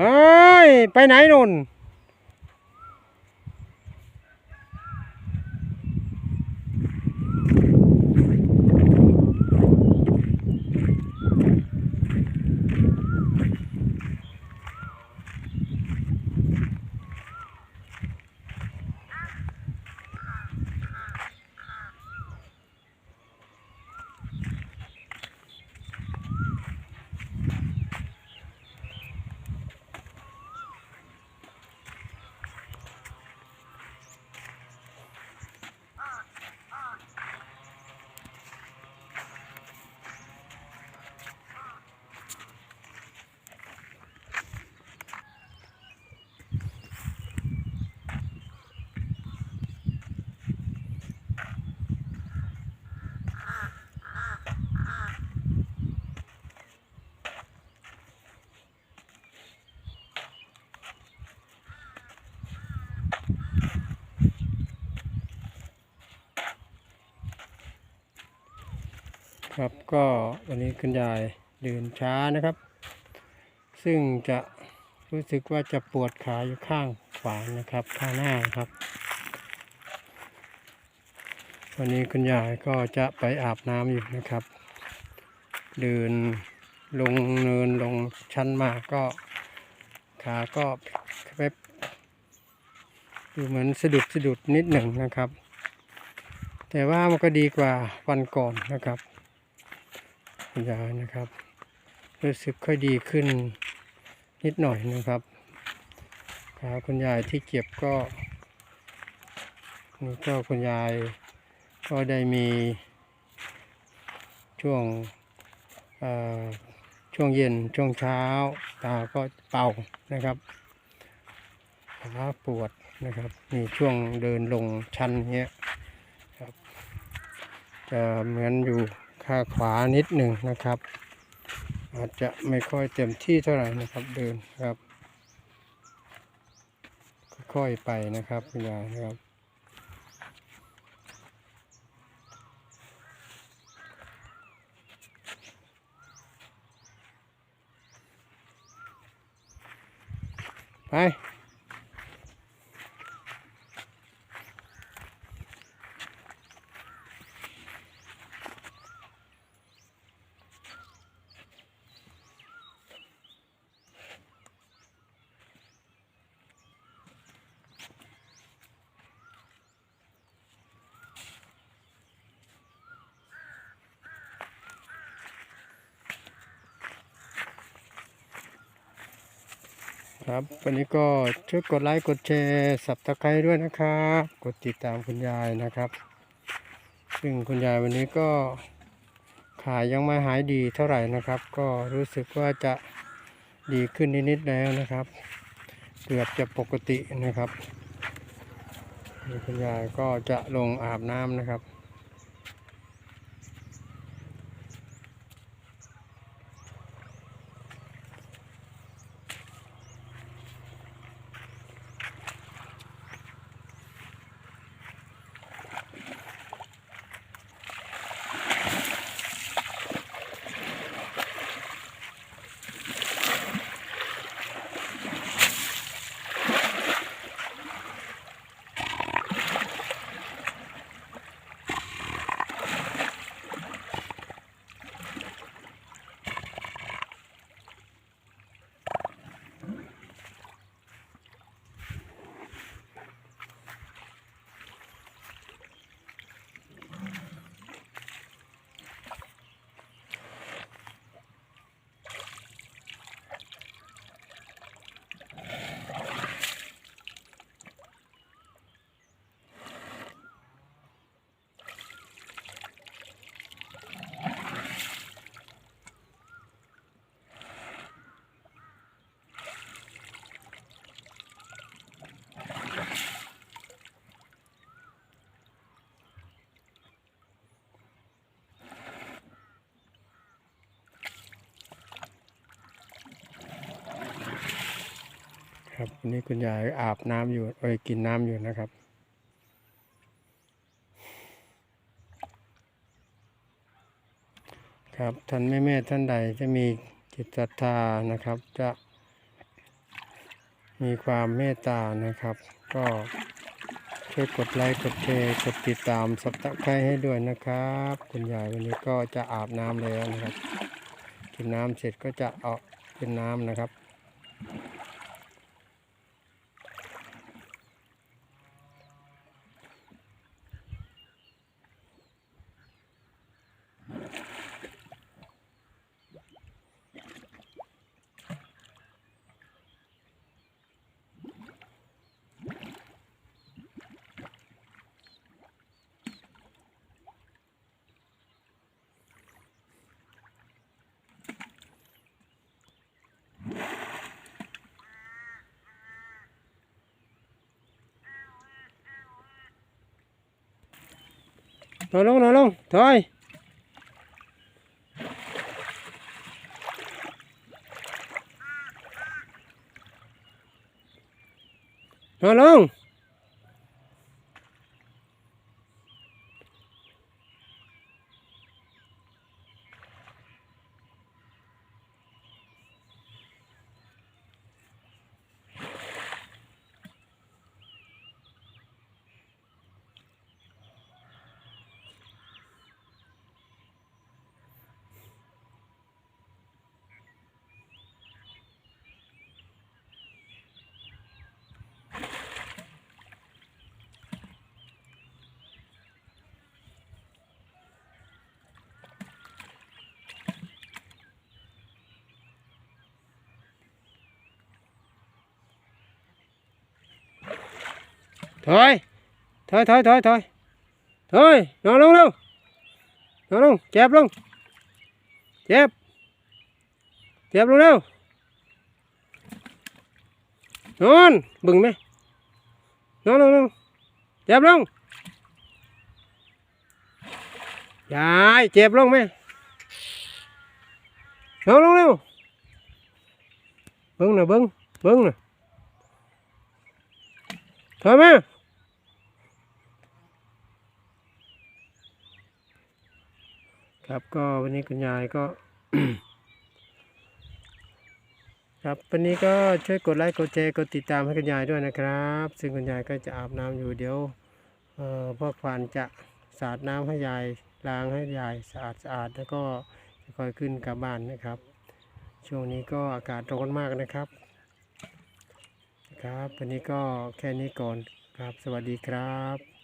เฮ้ย ไปไหนนุ่น ครับก็วันนี้คุณยายเดินช้านะครับ ซึ่งจะรู้สึกว่าจะปวดขาอยู่ข้างขวานะครับ ข้างหน้าครับ วันนี้คุณยายก็จะไปอาบน้ำอยู่นะครับ เดินลงเนินลงชั้นมาก็ขาก็แบบดูเหมือนสะดุดสะดุดนิดหนึ่งนะครับ แต่ว่ามันก็ดีกว่าวันก่อนนะครับ ยายนะครับ รู้สึกค่อยดีขึ้นนิดหน่อยนะครับขาคุณยายที่เจ็บก็นี่ก็คุณยายก็ได้มีช่วงช่วงเย็นช่วงเช้าตาก็เป่านะครับขาปวดนะครับนี่ช่วงเดินลงชันเงี้ยครับจะเหมือนอยู่ ข้างขวานิดหนึ่งนะครับ อาจจะไม่ค่อยเต็มที่เท่าไหร่นะครับเดินครับ ค่อยๆไปนะครับคุณยายนะครับไป ครับ วันนี้ก็ช่วยกดไลค์กดแชร์สับตะไคร้ด้วยนะครับ กดติดตามคุณยายนะครับ ซึ่งคุณยายวันนี้ก็ขายังไม่หายดีเท่าไหร่นะครับ ก็รู้สึกว่าจะดีขึ้นนิดๆแล้วนะครับ เกือบจะปกตินะครับคุณยายก็จะลงอาบน้ำนะครับ ครับวันนี้คุณยายอาบน้ำอยู่เอ้ยกินน้ำอยู่นะครับ ครับท่านแม่แม่ๆท่านใดจะมีจิตศรัทธานะครับ จะมีความเมตตานะครับ ก็ช่วยกดไลค์กดแชร์กดติดตามสับตะไคร้ให้ด้วยนะครับ คุณยายวันนี้ก็จะอาบน้ำแล้วนะครับกินน้ำเสร็จก็จะเอาเป็นน้ำนะครับ ถอยลงถอ ยลงถอยถอยลงถอยถอยถอยถอยถอยถอยนอนลงเร็วนอ ครับก็วันนี้คุณยายก็ ครับวันนี้ก็ช่วยกดไลค์กดแชร์กดติดตามให้คุณยายด้วยนะครับ ซึ่งคุณยายก็จะอาบน้ำอยู่เดี๋ยวเอ่อพ่อควานจะสาดน้ำให้ยายล้างให้ยายสะอาดสะอาดแล้วก็จะค่อยขึ้นกลับบ้านนะครับ ช่วงนี้ก็อากาศร้อนมากนะครับ ครับวันนี้ก็แค่นี้ก่อนครับสวัสดีครับ